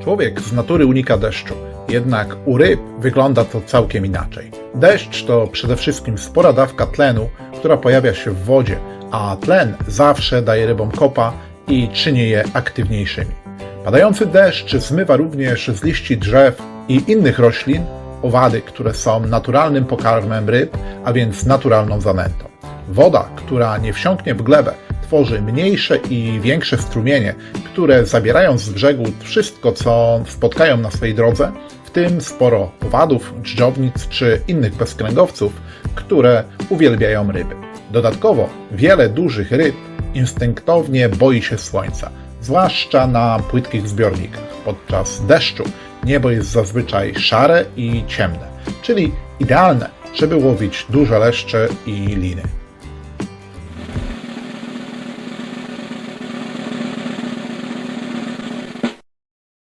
Człowiek z natury unika deszczu, jednak u ryb wygląda to całkiem inaczej. Deszcz to przede wszystkim spora dawka tlenu, która pojawia się w wodzie, a tlen zawsze daje rybom kopa i czyni je aktywniejszymi. Padający deszcz zmywa również z liści drzew i innych roślin owady, które są naturalnym pokarmem ryb, a więc naturalną zanętą. Woda, która nie wsiąknie w glebę, tworzy mniejsze i większe strumienie, które zabierają z brzegu wszystko, co spotkają na swojej drodze, w tym sporo owadów, dżdżownic czy innych bezkręgowców, które uwielbiają ryby. Dodatkowo wiele dużych ryb instynktownie boi się słońca, zwłaszcza na płytkich zbiornikach. Podczas deszczu niebo jest zazwyczaj szare i ciemne, czyli idealne, żeby łowić duże leszcze i liny.